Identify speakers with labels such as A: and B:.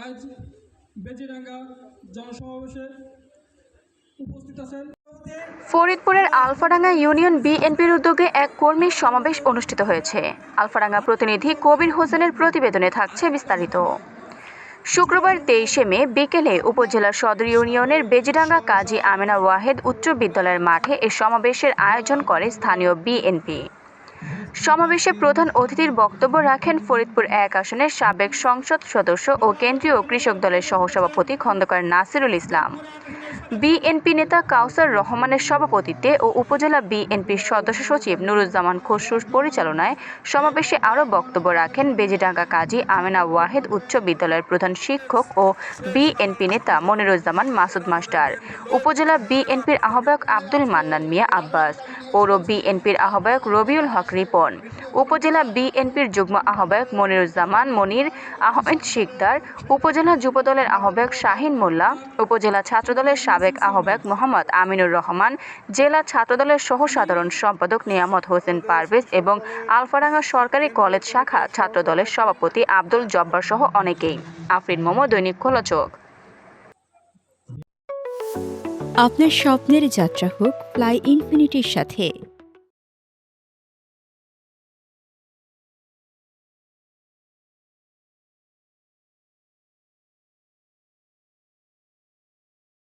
A: আজ বেজিরাঙ্গা জনসমাবেশে উপস্থিত আছেন।
B: ফরিদপুরের আলফাডাঙ্গা ইউনিয়ন বিএনপির উদ্যোগে এক কর্মী সমাবেশ অনুষ্ঠিত হয়েছে। আলফাডাঙ্গা প্রতিনিধি কবির হোসেনের প্রতিবেদনে থাকছে বিস্তারিত। শুক্রবার তেইশে মে বিকেলে উপজেলার সদর ইউনিয়নের বেজিডাঙ্গা কাজী আমেনা ওয়াহেদ উচ্চ বিদ্যালয়ের মাঠে এ সমাবেশের আয়োজন করে স্থানীয় বিএনপি। সমাবেশে প্রধান অতিথির বক্তব্য রাখেন ফরিদপুর এক আসনের সাবেক সংসদ সদস্য ও কেন্দ্রীয় কৃষক দলের সহসভাপতি খন্দকার নাসিরুল ইসলাম। বিএনপি নেতা কাউসার রহমানের সভাপতিত্বে ও উপজেলা বিএনপির সদস্য সচিব নুরুজ্জামান খসরুর পরিচালনায় সমাবেশে আরও বক্তব্য রাখেন বেজিডাঙ্গা কাজী আমেনা ওয়াহেদ উচ্চ বিদ্যালয়ের প্রধান শিক্ষক ও বিএনপি নেতা মনিরুজ্জামান মাসুদ মাস্টার, উপজেলা বিএনপির আহ্বায়ক আব্দুল মান্নান মিয়া আব্বাস, পৌর বিএনপির আহ্বায়ক রবিউল হক রিপন, উপজেলা বিএনপির যুগ্ম আহ্বায়ক মনিরুজ্জামান মনির, আহমেদ শিকদার, উপজেলা যুবদলের আহ্বায়ক শাহিন মোল্লা, উপজেলা ছাত্রদলের সাবেক আহ্বায়ক মোহাম্মদ আমিনুর রহমান, জেলা ছাত্রদলের সহ সাধারণ সম্পাদক নিয়ামত হোসেন পারভেজ এবং আলফারাঙ্গা সরকারি কলেজ শাখা ছাত্রদলের সভাপতি আব্দুল জব্বার সহ অনেকেই। আফরিন মোমো দৈনিক খোলচোখ
C: আপনার স্বপ্নের যাত্রা হোক ফ্লাই ইনফিনিটির সাথে।